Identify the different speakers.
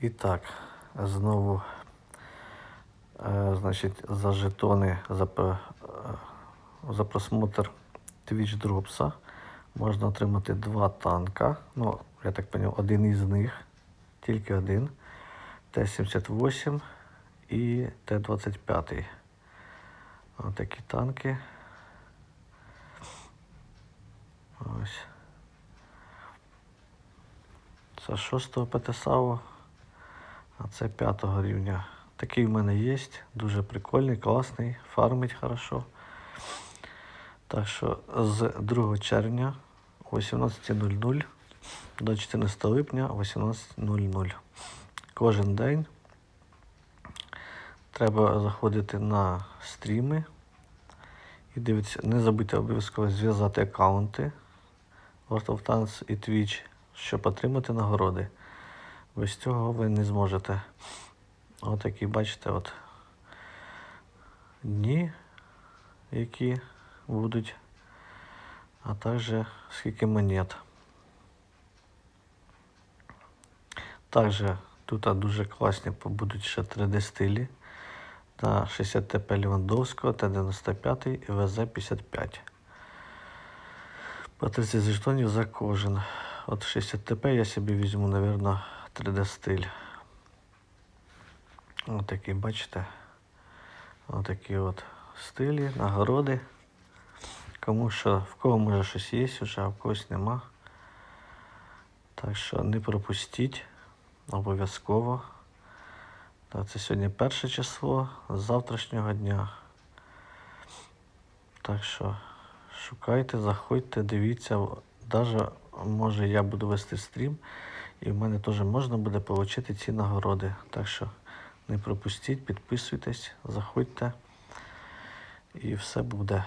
Speaker 1: І так, знову, е, значить, за жетони за, е, за просмотр Twitch Dropsa можна отримати два танка. Ну, я так поняв, один із них, тільки один. Т-78 і Т-25. Ось такі танки. Ось. Це шостого ПТСАУ, а це п'ятого рівня. Такий в мене є, дуже прикольний, класний, фармить хорошо. Так що з 2 червня о 18.00 до 14 липня о 18.00. Кожен день треба заходити на стріми і дивитися. Не забудьте обов'язково зв'язати аккаунти World of Tanks і Twitch, щоб отримати нагороди. Без цього ви не зможете. Отакі, бачите, от дні, які будуть, а також скільки монет. Також тут дуже класні будуть ще 3D стилі на 60 ТП Лівандовського, Т-95 і ВЗ-55. По 30 жетонів за кожен. От 60 ТП я собі візьму, напевно, 3D стиль. Ось такі, бачите? Ось такі от стилі, нагороди. Кому що, в кого може щось є вже, а в когось нема. Так що не пропустіть обов'язково. Це сьогодні перше число з завтрашнього дня. Так що шукайте, заходьте, дивіться. Даже може я буду вести стрім, і в мене теж можна буде отримати ці нагороди. Так що не пропустіть, підписуйтесь, заходьте і все буде.